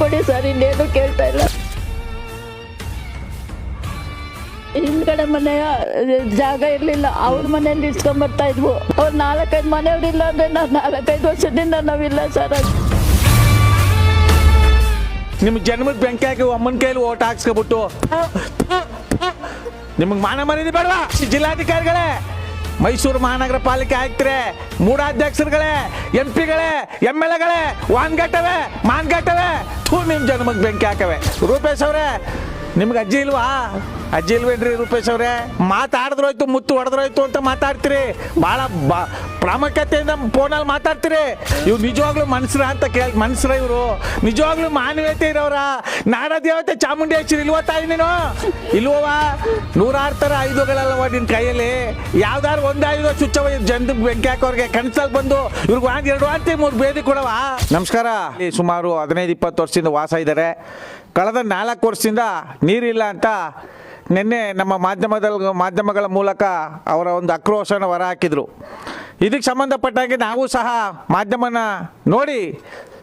ಕೊಡಿ ಸರ್ ಇನ್ನೇನು ಕೇಳ್ತಾ ಇಲ್ಲ. ಹಿಂದ್ಗಡೆ ಮನೆಯ ಜಾಗ ಇರ್ಲಿಲ್ಲ ಅವ್ರ ಮನೇಲಿ ಇಸ್ಕೊಂಬರ್ತಾ ಇದ್ವು. ಅವ್ರು ನಾಲ್ಕೈದು ಮನೆಯವ್ರಿಲ್ಲ ಅಂದ್ರೆ ನಾವು ನಾಲ್ಕೈದು ವರ್ಷದಿಂದ ನಾವಿಲ್ಲ ಸರ್. ನಿಮ್ಮ ಜನ್ಮದ ಬೆಂಕಿ ಹಾಕಿ ಅಮ್ಮನ ಕೈಲಿ ಓಟ್ ಹಾಕ್ಸ್ಕೊಬಿಟ್ಟು. ನಿಮಗೆ ಮಾನ ಮರ್ಯಾದೆ ಬೇಡವಾ? ಜಿಲ್ಲಾಧಿಕಾರಿಗಳೇ! ಮೈಸೂರು ಮಹಾನಗರ ಪಾಲಿಕೆ ಆಯುಕ್ತರೆ ಮೂಢಾಧ್ಯಕ್ಷರುಗಳೇ ಎಂ ಪಿಗಳೇ ಎಂ ಎಲ್ ಎಗಳೇ ವಾನ್ಗಟ್ಟವೆ ಮಾನ್ಗಟ್ಟವೆ ಥೂ ನಿಮ್ಮ ಜನ್ಮಕ್ಕೆ ಬೆಂಕಿ ಹಾಕವೆ. ರೂಪೇಶ್ ಅವರೇ, ನಿಮ್ಗೆ ಅಜ್ಜಿ ಇಲ್ವಾ? ಅಜ್ಜಿ ಇಲ್ವೇನ್ರಿ ರೂಪೇಶ್ ಅವರೇ. ಮಾತಾಡಿದ್ರೋಯ್ತು, ಮುತ್ತು ಹೊಡೆದ್ರೋಯ್ತು ಅಂತ ಮಾತಾಡ್ತೀರಿ. ಭಾಳ ಬಾ, ಪ್ರಾಮುಖ್ಯತೆಯಿಂದ ಫೋನಲ್ಲಿ ಮಾತಾಡ್ತೀರಿ. ಇವ್ ನಿಜವಾಗ್ಲೂ ಮನ್ಸ್ರ ಅಂತ ಕೇಳಿ, ಮನ್ಸ್ರ ಇವರು. ನಿಜವಾಗ್ಲೂ ಮಾನವೀಯತೆ ಇರೋರ ನಾಡ ದೇವತೆ ಚಾಮುಂಡೇಶ್ವರಿ ಇಲ್ವ ತಾಯಿ ನೀನು? ಇಲ್ವವಾ ನೂರಾರು ಥರ ಆಯುಧಗಳಲ್ಲವ ನಿನ್ನ ಕೈಯಲ್ಲಿ. ಯಾವ್ದಾರು ಒಂದು ಆಯುಧ ಚುಚ್ಚವ ಜನದ ಬೆಂಕಿ ಹಾಕೋರ್ಗೆ. ಕನ್ಸಲ್ಲಿ ಬಂದು ಇವ್ರಿಗೆ ಒಂದು ಎರಡು ವಾಂತಿ ಮೂರು ಬೇದಿ ಕೊಡವಾ ನಮಸ್ಕಾರ. ಸುಮಾರು ಹದಿನೈದು, ಇಪ್ಪತ್ತು ವರ್ಷದಿಂದ ವಾಸ ಇದ್ದಾರೆ. ಕಳೆದ ನಾಲ್ಕು ವರ್ಷದಿಂದ ನೀರಿಲ್ಲ ಅಂತ ನಿನ್ನೆ ನಮ್ಮ ಮಾಧ್ಯಮದಲ್ಲಿ ಮಾಧ್ಯಮಗಳ ಮೂಲಕ ಅವರ ಒಂದು ಆಕ್ರೋಶನ ಹೊರ ಹಾಕಿದರು. ಇದಕ್ಕೆ ಸಂಬಂಧಪಟ್ಟಾಗೆ ನಾವು ಸಹ ಮಾಧ್ಯಮನ ನೋಡಿ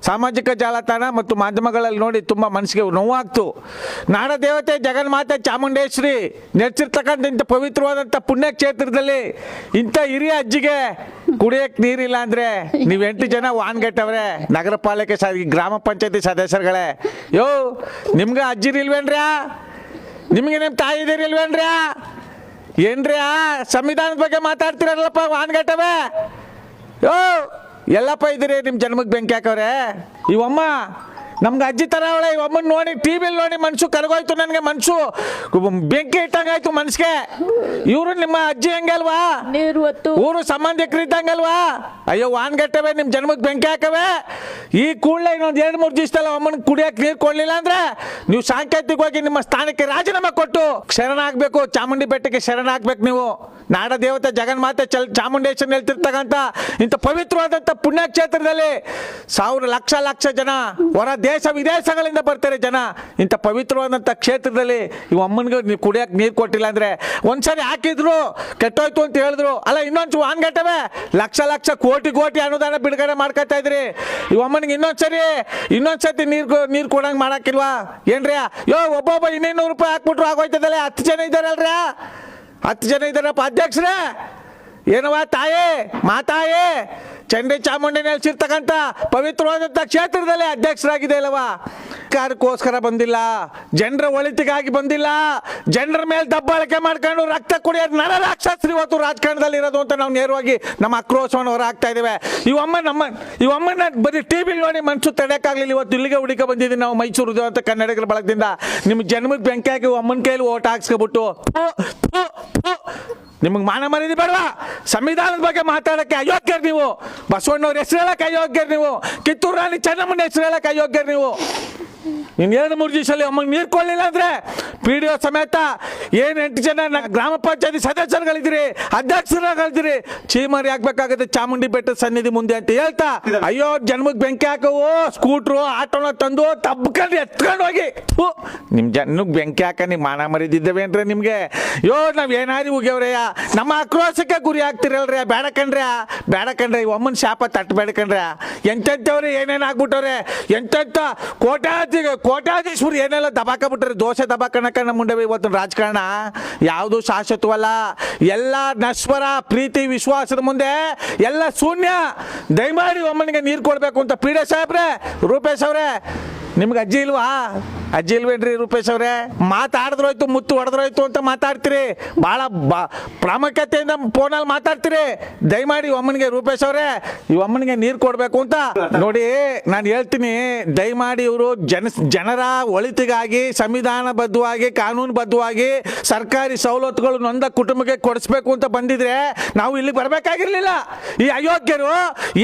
ಸಾಮಾಜಿಕ ಜಾಲತಾಣ ಮತ್ತು ಮಾಧ್ಯಮಗಳಲ್ಲಿ ನೋಡಿ ತುಂಬ ಮನಸ್ಸಿಗೆ ನೋವಾಗ್ತು. ನಾಡ ದೇವತೆ ಜಗನ್ಮಾತೆ ಚಾಮುಂಡೇಶ್ವರಿ ನೆಚ್ಚಿರ್ತಕ್ಕಂಥ ಇಂಥ ಪವಿತ್ರವಾದಂಥ ಪುಣ್ಯಕ್ಷೇತ್ರದಲ್ಲಿ ಇಂಥ ಹಿರಿಯ ಅಜ್ಜಿಗೆ ಕುಡಿಯಕ್ಕೆ ನೀರಿಲ್ಲ ಅಂದರೆ ನೀವು ಎಂಟು ಜನ ವಾನ್ಗೆಟ್ಟವ್ರೆ, ನಗರ ಪಾಲಿಕೆ ಸ ಗ್ರಾಮ ಪಂಚಾಯತಿ ಸದಸ್ಯರುಗಳೇ. ಯೋ, ನಿಮ್ಗೆ ಅಜ್ಜಿರಿಲ್ವೇನ್ರ್ಯಾ? ನಿಮಗೆ ನಿಮ್ಮ ತಾಯಿ ಇಲ್ವೇನ್ರ್ಯಾ ಏನ್ರ್ಯಾ? ಸಂವಿಧಾನದ ಬಗ್ಗೆ ಮಾತಾಡ್ತಿರಲ್ಲಪ್ಪ ವಾನ್ಗಟ್ಟವೆ ಯೋ ಎಲ್ಲಪ್ಪ ಇದ್ದೀರಿ ನಿಮ್ಮ ಜನ್ಮಕ್ಕೆ ಬೆಂಕಿ ಹಾಕವ್ರೆ? ಇವಮ್ಮ ನಮ್ಗೆ ಅಜ್ಜಿ ಥರ ಅವಳೆ ಒಮ್ಮನ್ ನೋಡಿ ಟಿ ವಿಲಿ ನೋಡಿ ಮನ್ಸು ಕರಗೋಯ್ತು ನನಗೆ ಮನ್ಸು ಬೆಂಕಿ ಇಟ್ಟಂಗಾಯ್ತು ಮನ್ಸಿಗೆ. ಇವರು ನಿಮ್ಮ ಅಜ್ಜಿ ಹೆಂಗಲ್ವಾ? ಊರು ಸಂಬಂಧಿಕರು ಇದ್ದಂಗಲ್ವಾ? ಅಯ್ಯೋ ವಾನ್ಗಟ್ಟವೆ ನಿಮ್ಮ ಜನ್ಮಕ್ಕೆ ಬೆಂಕಿ ಹಾಕವೆ. ಈ ಕೂಡಲೇ ಇನ್ನೊಂದು ಎರಡು ಮೂರು ದಿವಸದಲ್ಲ ಅಮ್ಮನ ಕುಡಿಯಕ್ಕೆ ನೀರು ಕೊಡಲಿಲ್ಲ ಅಂದ್ರೆ ನೀವು ಸಾಂಕೇತಿಕವಾಗಿ ನಿಮ್ಮ ಸ್ಥಾನಕ್ಕೆ ರಾಜೀನಾಮೆ ಕೊಟ್ಟು ಶರಣ ಆಗ್ಬೇಕು ಚಾಮುಂಡಿ ಬೆಟ್ಟಕ್ಕೆ ಶರಣ ಆಗ್ಬೇಕು ನೀವು. ನಾಡ ದೇವತೆ ಜಗನ್ಮಾತೆ ಚಲ್ ಚಾಮುಂಡೇಶ್ವರಿ ನಿಲ್ತಿರ್ತಕ್ಕಂಥ ಇಂಥ ಪವಿತ್ರವಾದಂಥ ಪುಣ್ಯಕ್ಷೇತ್ರದಲ್ಲಿ ಸಾವಿರ ಲಕ್ಷ ಲಕ್ಷ ಜನ ಹೊರ ದೇಶ ವಿದೇಶಗಳಿಂದ ಬರ್ತಾರೆ ಜನ. ಇಂಥ ಪವಿತ್ರವಾದಂಥ ಕ್ಷೇತ್ರದಲ್ಲಿ ಇವ್ ಅಮ್ಮನಿಗೆ ನೀವು ಕುಡಿಯೋಕೆ ನೀರು ಕೊಟ್ಟಿಲ್ಲ ಅಂದ್ರೆ ಒಂದ್ಸರಿ ಹಾಕಿದ್ರು, ಕೆಟ್ಟೋಯ್ತು ಅಂತ ಹೇಳಿದ್ರು. ಅಲ್ಲ ಇನ್ನೊಂದು ವಾನ್ಗಟ್ಟವೆ. ಲಕ್ಷ ಲಕ್ಷ ಕೋಟಿ ಕೋಟಿ ಅನುದಾನ ಬಿಡುಗಡೆ ಮಾಡ್ಕೊತಾ ಇದ್ರಿ. ಇವ್ ಅಮ್ಮನಿಗೆ ಇನ್ನೊಂದ್ಸರಿ, ಇನ್ನೊಂದ್ಸತಿ ನೀರು ನೀರು ಕೊಡಂಗೆ ಮಾಡಕ್ಕಿಲ್ವಾ? ಏನ್ರಿ? ಯೋ, ಒಬ್ಬೊಬ್ಬ ಇನ್ನೂರು ರೂಪಾಯಿ ಹಾಕ್ಬಿಟ್ರು ಆಗೋಯ್ತದಲ್ಲ? ಹತ್ತು ಜನ ಇದ್ದಾರಲ್ರಿ? ಹತ್ತು ಜನ ಇದ್ದಾರಪ್ಪ ಅಧ್ಯಕ್ಷರೇ? ಏನವ ತಾಯೇ? ಮಾತಾಯೇ ಚಂಡಿ ಚಾಮುಂಡಿ ನೆಲೆಸಿರ್ತಕ್ಕಂಥ ಪವಿತ್ರವಾದಂಥ ಕ್ಷೇತ್ರದಲ್ಲಿ ಅಧ್ಯಕ್ಷರಾಗಿದೆ ಅಲ್ಲವ ಕಾರ್ಯಕ್ಕೋಸ್ಕರ ಬಂದಿಲ್ಲ. ಜನರ ಒಳಿತಿಗಾಗಿ ಬಂದಿಲ್ಲ. ಜನರ ಮೇಲೆ ದಬ್ಬಾಳಿಕೆ ಮಾಡ್ಕೊಂಡು ರಕ್ತ ಕುಡಿಯೋದು ನರ ರಾಕ್ಷಸರು ಇವತ್ತು ರಾಜಕಾರಣದಲ್ಲಿ ಇರೋದು ಅಂತ ನಾವು ನೇರವಾಗಿ ನಮ್ಮ ಆಕ್ರೋಶವನ್ನು ಹೊರ ಹಾಕ್ತಾ ಇದ್ದೇವೆ. ಇವಮ್ಮ ನಮ್ಮ ಇವಮ್ಮನ ಬರೀ ಟಿ ವಿ ನೋಡಿ ಮನಸ್ಸು ತಡೆಯೋಕ್ಕಾಗಲಿಲ್ಲ. ಇವತ್ತು ಇಲ್ಲಿಗೆ ಹುಡುಕ ಬಂದಿದ್ದೀವಿ ನಾವು ಮೈಸೂರು ಅಂತ ಕನ್ನಡಿಗರ ಬಳಗದಿಂದ. ನಿಮ್ಮ ಜನ್ಮಕ್ಕೆ ಬೆಂಕಿ ಹಾಕಿ ಅಮ್ಮನ ಕೈಲಿ ಓಟ್ ಹಾಕ್ಸ್ಕೊಬಿಟ್ಟು. ನಿಮಗೆ ಮಾನ ಮರ್ಯಾದೆ ಬೇಡವಾ? ಸಂವಿಧಾನದ ಬಗ್ಗೆ ಮಾತಾಡೋಕ್ಕೆ ಅಯೋಗ್ಯರು ನೀವು. ಬಸವಣ್ಣವ್ರ ಹೆಸರು ಹೇಳಕ್ಕೆ ಅಯೋಗ್ಯರು ನೀವು. ಕಿತ್ತೂರು ರಾಣಿ ಚೆನ್ನಮ್ಮನ ಹೆಸರು ಹೇಳಕ್ಕೆ ಅಯೋಗ್ಯರು ನೀವು. ಇನ್ನು ಎರಡು ಮೂರು ದಿವಸದಲ್ಲಿ ಅಮ್ಮಗೆ ನೀರು ಕೊಡಲಿಲ್ಲ ಅಂದ್ರೆ ಪಿ ಡಿ ಒ ಸಮೇತ ಏನು ಎಂಟು ಜನ ಗ್ರಾಮ ಪಂಚಾಯತಿ ಸದಸ್ಯರುಗಳಿದ್ದೀರಿ, ಅಧ್ಯಕ್ಷರುಗಳಿದ್ದೀರಿ, ಚೀಮಾರಿ ಹಾಕ್ಬೇಕಾಗುತ್ತೆ ಚಾಮುಂಡಿ ಬೆಟ್ಟದ ಸನ್ನಿಧಿ ಮುಂದೆ ಅಂತ ಹೇಳ್ತಾ, ಅಯ್ಯೋ ಜನ್ಮಕ್ಕೆ ಬೆಂಕಿ ಹಾಕವು, ಸ್ಕೂಟ್ರು, ಆಟೋನ ತಂದು ತಬ್ಕೊಂಡು ಎತ್ಕೊಂಡು ಹೋಗಿ. ನಿಮ್ಮ ನಿಮ್ ಜನಕ್ಕೆ ಬೆಂಕಿ ಹಾಕ ನೀವು ಮಾನ ಮರಿದಿದ್ದೇವೆ ಅಂದ್ರೆ ನಿಮ್ಗೆ? ಯೋ, ನಾವು ಏನಾದ್ರು ಹೋಗ್ಯವ್ರಯ್ಯ ನಮ್ಮ ಆಕ್ರೋಶಕ್ಕೆ ಗುರಿ ಆಗ್ತಿರಲ್ರಿ, ಬೇಡ ಕಣ್ರಿ ಬೇಡ ಕಣ್ರಿ ಒಮ್ಮನ್ ಶಾಪ ತಟ್ಟಬೇಡ ಕಣ್ರಿ ಎಂತೆಂಥವ್ರಿ ಏನೇನು ಆಗ್ಬಿಟ್ಟವ್ರೆ, ಎಂತೆಂಥ ಕೋಟ್ಯಾಧಿ ಕೋಟ್ಯಾಧೀಶ್ವರು ಏನೆಲ್ಲ ದಬಾಕ ಬಿಟ್ರೆ ದೋಸೆ ದಬಾಕಣಕ್ಕ ನಮ್ಮ ಮುಂದೆ ಇವತ್ತು ರಾಜಕಾರಣ ಯಾವುದು ಶಾಶ್ವತವಲ್ಲ? ಎಲ್ಲ ನಶ್ವರ, ಪ್ರೀತಿ, ವಿಶ್ವಾಸದ ಮುಂದೆ ಎಲ್ಲ ಶೂನ್ಯ. ದಯಮಾಡಿ ಒಮ್ಮನಿಗೆ ನೀರು ಕೊಡಬೇಕು ಅಂತ ಪೀಡೆ ಸಾಹೇಬ್ರೆ, ರೂಪೇಶ್ ಅವರೇ, ನಿಮ್ಗೆ ಅಜ್ಜಿ ಇಲ್ವಾ? ಅಜ್ಜಿ ಬೇಡ್ರಿ ರೂಪೇಶ್ ಅವರೇ. ಮಾತಾಡಿದ್ರೋಯ್ತು, ಮುತ್ತು ಹೊಡೆದ್ರೋಯ್ತು ಅಂತ ಮಾತಾಡ್ತೀರಿ. ಭಾಳ ಬಾ ಪ್ರಾಮುಖ್ಯತೆಯಿಂದ ಫೋನಲ್ಲಿ ಮಾತಾಡ್ತೀರಿ. ದಯಮಾಡಿ ಒಮ್ಮನಿಗೆ ರೂಪೇಶ್ ಅವರೇ, ಈ ಒಮ್ಮನಿಗೆ ನೀರು ಕೊಡಬೇಕು ಅಂತ. ನೋಡಿ, ನಾನು ಹೇಳ್ತೀನಿ, ದಯಮಾಡಿ ಇವರು ಜನ ಜನರ ಒಳಿತಿಗಾಗಿ, ಸಂವಿಧಾನಬದ್ಧವಾಗಿ, ಕಾನೂನುಬದ್ಧವಾಗಿ, ಸರ್ಕಾರಿ ಸವಲತ್ತುಗಳು ನೊಂದ ಕುಟುಂಬಕ್ಕೆ ಕೊಡಿಸ್ಬೇಕು ಅಂತ ಬಂದಿದ್ರೆ ನಾವು ಇಲ್ಲಿ ಬರಬೇಕಾಗಿರ್ಲಿಲ್ಲ. ಈ ಅಯೋಗ್ಯರು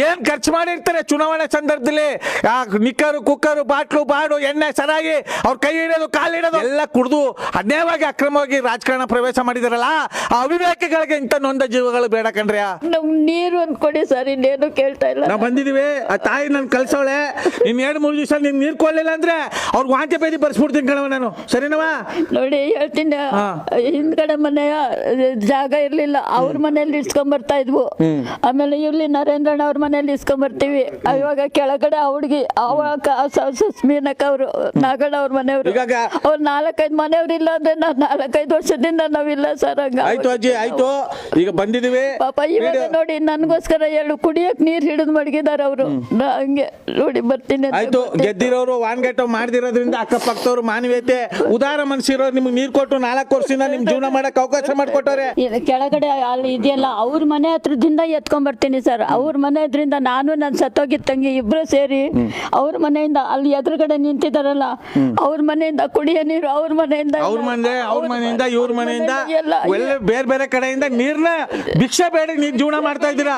ಏನ್ ಖರ್ಚು ಮಾಡಿರ್ತಾರೆ ಚುನಾವಣೆ ಸಂದರ್ಭದಲ್ಲಿ? ನಿಕ್ಕರು, ಕುಕ್ಕರು, ಬಾಟ್ಲು, ಬಾಡು, ಎಣ್ಣೆ, ಸರಾಗಿ ಅವ್ರ ಕೈ ಹಿಡಿಯೋದು ಕಾಲು ಹಿಡೋದು ಎಲ್ಲ ಕುಡಿದು ಅನ್ಯಾಯವಾಗಿ ಅಕ್ರಮವಾಗಿ ರಾಜಕಾರಣ ಪ್ರವೇಶ ಮಾಡಿದಾರಲ್ಲ ಆ ಅವಿವೇಕಗಳಿಗೆ ಇಂಥ ನೊಂದ ಜೀವಗಳು ಬೇಡ ಕಣ್ರ್ಯಾ ನಮ್ಗೆ ನೀರು ಅಂದ್ಕೊಡಿ ಕೊಡಿ ಸರ್ ಇನ್ನೇನು ಕೇಳ್ತಾ ಇಲ್ಲ. ನಾವು ಬಂದಿದೀವಿ ಆ ತಾಯಿ ನನ್ ಕಳ್ಸೋಳೆ ಇನ್ ಎರಡು ಮೂರು ದಿವಸ ನಿನ್ ನೀರ್ ಕೊಡ್ಲಿಲ್ಲ ಅಂದ್ರೆ ಅವ್ರ ವಾಂತಿ ಬೇದಿ ಬರ್ಸ್ಬಿಡ್ತೀನಿ ಕಣವ ನಾನು. ಸರಿನವಾ ನೋಡಿ ಹೇಳ್ತೀನಿ. ಹಿಂದ್ಗಡೆ ಮನೆಯ ಜಾಗ ಇರ್ಲಿಲ್ಲ. ಅವ್ರ ಮನೇಲಿ ಇಸ್ಕೊಂಬರ್ತಾ ಇದ್ವು. ಆಮೇಲೆ ಇಲ್ಲಿ ನರೇಂದ್ರಣ್ಣ ಅವ್ರ ಮನೇಲಿ ಇಸ್ಕೊಂಬರ್ತೀವಿ. ಇವಾಗ ಕೆಳಗಡೆ ಆ ಹುಡುಗಿ ಅವಾಗ ಸುಸ್ಮೀನಕ್ಕ ಅವರು ನಾಗಣ್ಣ ಅವ್ರ ಮನೆಯವರು. ಈಗ ಅವ್ರು ನಾಲ್ಕೈದು ಮನೆಯವ್ರು ಇಲ್ಲ ಅಂದ್ರೆ ನಾವು ನಾಲ್ಕೈದು ವರ್ಷದಿಂದ ನಾವಿಲ್ಲ ಸರ್ ಹಂಗ ಆಯ್ತು ಅಜ್ಜಿ ಆಯ್ತು. ಈಗ ಬಂದಿದೀವಿ ಪಾಪ ಇವಾಗ ನೋಡಿ ನನ್ಗೋಸ್ಕರ ಹೇಳು ಕುಡಿಯಕ್ ನೀರ್ ಹಿಡಿದು ಮಡಗಿದಾರೆ ಅವರು. ಹಂಗೆ ನೋಡಿ ಬರ್ತೀನಿ ಅಂತ ಆಯ್ತು ಬರ್ತೀನಿ. ಗೆದ್ದಿರೋರು ವಾನ್ಗೆಟ್ ಮಾಡ್ದಿರೋದ್ರಿಂದ ಅಕ್ಕಪಕ್ಕದವ್ರು ಮಾನವೀಯತೆ ಉದಾರ ಮನಸ್ಸಿರೋರು ನಿಮ್ಗೆ ನೀರ್ ಕೊಟ್ಟು ನಾಲ್ಕು ವರ್ಷದಿಂದ ನಿಮ್ ಜೀವನ ಮಾಡಕ್ ಅವಕಾಶ ಮಾಡ್ಕೊಟ್ಟವ್ರೆ. ಇದು ಕೆಳಗಡೆ ಅಲ್ಲಿ ಇದೆಯಲ್ಲ ಅವ್ರ ಮನೆ ಹತ್ರದಿಂದ ಎತ್ಕೊಂಡ್ ಬರ್ತೀನಿ ಸರ್. ಅವ್ರ ಮನೆ ಇದ್ರಿಂದ ನಾನು ನನ್ನ ಸತ್ತೋಗಿದ್ದ ತಂಗಿ ಇಬ್ರು ಸೇರಿ ಅವ್ರ ಮನೆಯಿಂದ ಅಲ್ಲಿ ಎದುರುಗಡೆ ನಿಂತಿದಾರಲ್ಲ ಅವ್ರ ಮನೆಯಿಂದ ಕುಡಿಯ ನೀರು ಅವ್ರ ಮನೆಯಿಂದ ಅವ್ರ ಮನೆ ಅವ್ರ ಮನೆಯಿಂದ ಇವ್ರ ಮನೆಯಿಂದ ಒಳ್ಳೆ ಎಲ್ಲ ಬೇರೆ ಬೇರೆ ಕಡೆಯಿಂದ ನೀರ್ನ ಭಿಕ್ಷೆ ಬೇಡಿ ನೀರ್ ಜೀವನ ಮಾಡ್ತಾ ಇದ್ದೀರಾ?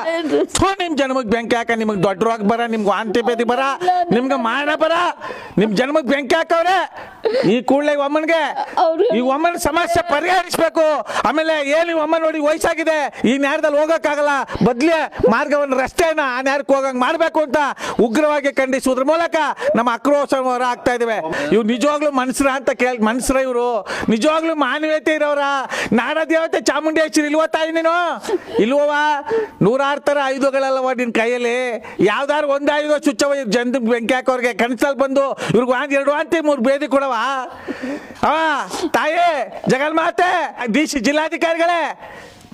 ಥು, ನಿಮ್ ಜನ್ಮಕ್ ಬೆಂಕಿ ಹಾಕ ನಿಮಗ್ ದೊಡ್ಡ ರೋಗ ಬರ ನಿಮ್ಗೆ ವಾಂತಿ ಬೇದಿ ಬರ ನಿಮ್ಗೆ ಮಾರಣ ಬರ ನಿಮ್ ಜನ್ಮಕ್ ಬೆಂಕಿ ಹಾಕವ್ರೆ. ಈ ಕೂಡಲೇ ಒಮ್ಮನ್ಗೆ ಈ ಒಮ್ಮನ್ ಸಮಸ್ಯೆ ಪರಿಹರಿಸ್ಬೇಕು. ಆಮೇಲೆ ಏನ್ ಈ ಒಮ್ಮನ್ ನೋಡಿ ವಯಸ್ಸಾಗಿದೆ? ಈ ನ್ಯಾರದಲ್ಲಿ ಹೋಗಕ್ಕಾಗಲ್ಲ. ಬದ್ಲಿ ಮಾರ್ಗವನ್ನು ರಸ್ತೆಯನ್ನ ಆ ನ್ಯಾರಕ್ಕೆ ಹೋಗಂಗ್ ಮಾಡ್ಬೇಕು ಅಂತ ಉಗ್ರವಾಗಿ ಖಂಡಿಸುವುದ್ರ ಮೂಲಕ ನಮ್ಮ ಆಕ್ರೋಶ ಆಗ್ತಾ ಇದ್ದೇವೆ ಇವ್ರು ನಿಜವಾಗ್ಲೂ ಮನ್ಸ್ರ ಅಂತ ಕೇಳ್, ಮನ್ಸ್ರ ಇವರು. ನಿಜವಾಗ್ಲೂ ಮಾನವೀಯತೆ ಇರೋರ ನಾಡ ದೇವತೆ ಚಾಮುಂಡೇಶ್ವರಿ ಇಲ್ವ ತಾಯಿ ನೀನು? ಇಲ್ವವ ನೂರಾರು ಥರ ಆಯುಧಗಳಲ್ಲವ ನಿನ್ನ ಕೈಯಲ್ಲಿ. ಯಾವ್ದಾರು ಒಂದು ಆಯುಧ ಚುಚ್ಚವ ಜನ ಬೆಂಕಿ ಹಾಕೋರ್ಗೆ. ಕನಸಲ್ಲಿ ಬಂದು ಇವ್ರಿಗೆ ಒಂದ್ ಎರಡು ಅಂತ ಮೂರು ಬೇದಿ ಕೊಡವ ತಾಯಿ, ಜಗನ್ಮಾತೆ, ಡಿ ಸಿ, ಜಿಲ್ಲಾಧಿಕಾರಿಗಳೇ.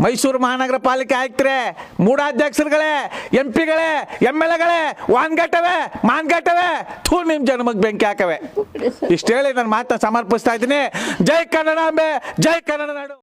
ಮೈಸೂರು ಮಹಾನಗರ ಪಾಲಿಕೆ ಆಯುಕ್ತರೆ ಮೂಢಾಧ್ಯಕ್ಷರುಗಳೇ ಎಂ ಪಿಗಳೇ ಎಂ ಎಲ್ ಎಗಳೇ ವಾನ್ಗಟ್ಟವೆ ಮಾನ್ಗಟ್ಟವೆ ಥೂ ನಿಮ್ಮ ಜನ್ಮಗ್ ಬೆಂಕಿ ಹಾಕವೆ. ಇಷ್ಟು ಹೇಳಿ ನನ್ನ ಮಾತನ್ನ ಸಮರ್ಪಿಸ್ತಾ ಇದ್ದೀನಿ. ಜೈ ಕನ್ನಡಾಂಬೆ ಜೈ ಕನ್ನಡ ನಾಡು.